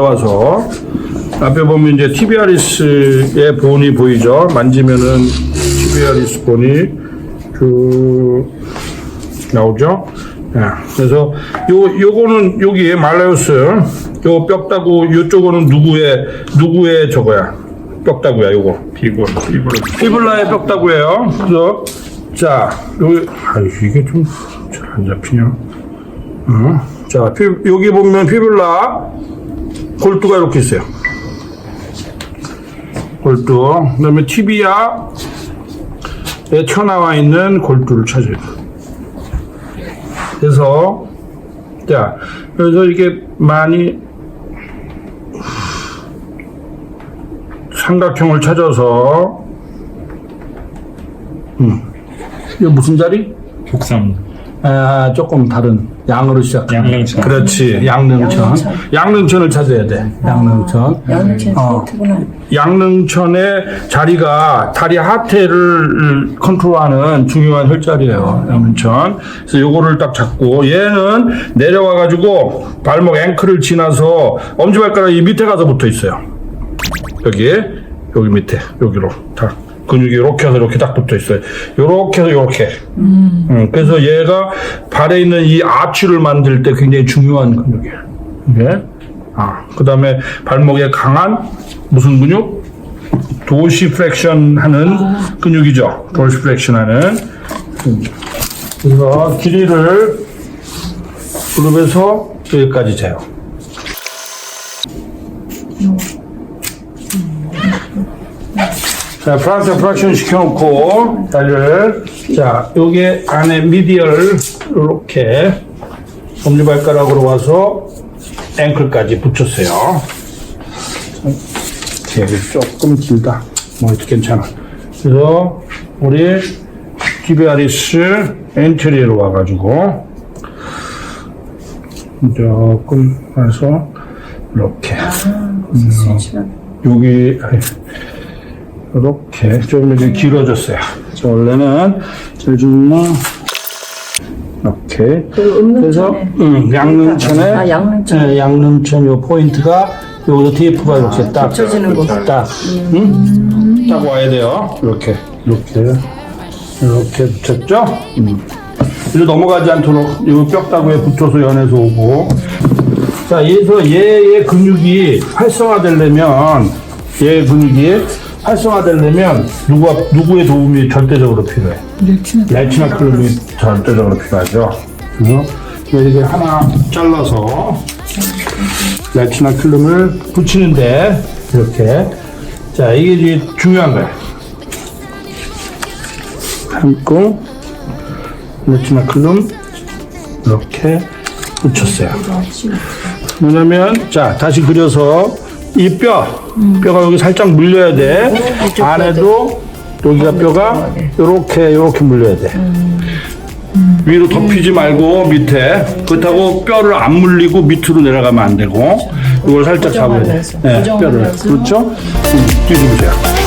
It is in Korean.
들어와서 앞에 보면 이제 티비아리스의 본이 보이죠. 만지면은 티비아리스 본이 쭉 나오죠. 야, 그래서 요 요거는 여기 말라요스 요 뼈다구 요쪽은 누구의 누구의 저거야 뼈다구야 요거 비굴, 비굴. 피블라의 뼈다구예요. 그래서 자 여기 아 이게 좀 잘 안 잡히냐? 어? 자 피, 여기 보면 피블라 골두가 이렇게 있어요. 골두. 그 다음에 티비아에 튀어나와 있는 골두를 찾아요. 그래서 자 그래서 이게 많이 삼각형을 찾아서 음 이거 무슨 자리? 곡상. 아 조금 다른 양으로 시작. 양릉천. 그렇지 양릉천. 양릉천. 양릉천을 찾아야 돼. 양릉천. 양념치 어. 포인트구나. 양릉천의 자리가 다리 하태를 컨트롤하는 중요한 혈자리예요. 양릉천. 그래서 요거를 딱 잡고 얘는 내려와 가지고 발목 앵클을 지나서 엄지발가락 이 밑에 가서 붙어 있어요. 여기 여기 밑에 여기로 다 근육이 이렇게 해서 이렇게 딱 붙어 있어요. 요렇게 해서 요렇게. 음, 그래서 얘가 발에 있는 이 아치를 만들 때 굉장히 중요한 근육이에요. 이게. 아, 그 다음에 발목에 강한 무슨 근육? 도시플렉션 하는 근육이죠. 도시플렉션 하는. 근육. 그래서 길이를 무릎에서 여기까지 재요. 자, 프랑스 프락션 시켜놓고, 다리를. 자, 여기 안에 미디얼, 이렇게, 엄지발가락으로 와서, 앵클까지 붙였어요. 제일 조금 길다. 뭐, 괜찮아. 그래서, 우리, 디비아리스 엔트리로 와가지고, 조금 와서, 이렇게. 여기 이렇게 좀 이렇게 길어졌어요. 자, 원래는 제주는 이렇게 그래서 음, 양릉천에 아, 양릉천. 예, 양릉천 요 포인트가 여기서 테이프가 이렇게 딱 붙여지는 거. 딱, 음? 딱 와야 돼요. 이렇게 이렇게 이렇게 붙였죠. 음. 그래서 넘어가지 않도록 이 뼈다구에 붙여서 연해서 오고 자, 여기서 얘의 근육이 활성화되려면 얘의 근육이 활성화되려면 누가 누구의 도움이 절대적으로 필요해. 렐치나 클lum이 절대적으로 필요하죠. 그래서 이렇게 하나 잘라서 렐치나 클lum을 붙이는데 이렇게 자 이게 이제 중요한 거야. 감고 렐치나 클룸 이렇게 붙였어요. 뭐냐면 자 다시 그려서 이 뼈 뼈가 여기 살짝 물려야 돼. 안에도 여기가 뼈가 요렇게 요렇게 물려야 돼. 위로 덮이지 말고 밑에. 그렇다고 뼈를 안 물리고 밑으로 내려가면 안 되고. 이걸 살짝 잡아야 돼. 네, 뼈를. 그렇죠? 음, 뒤집으세요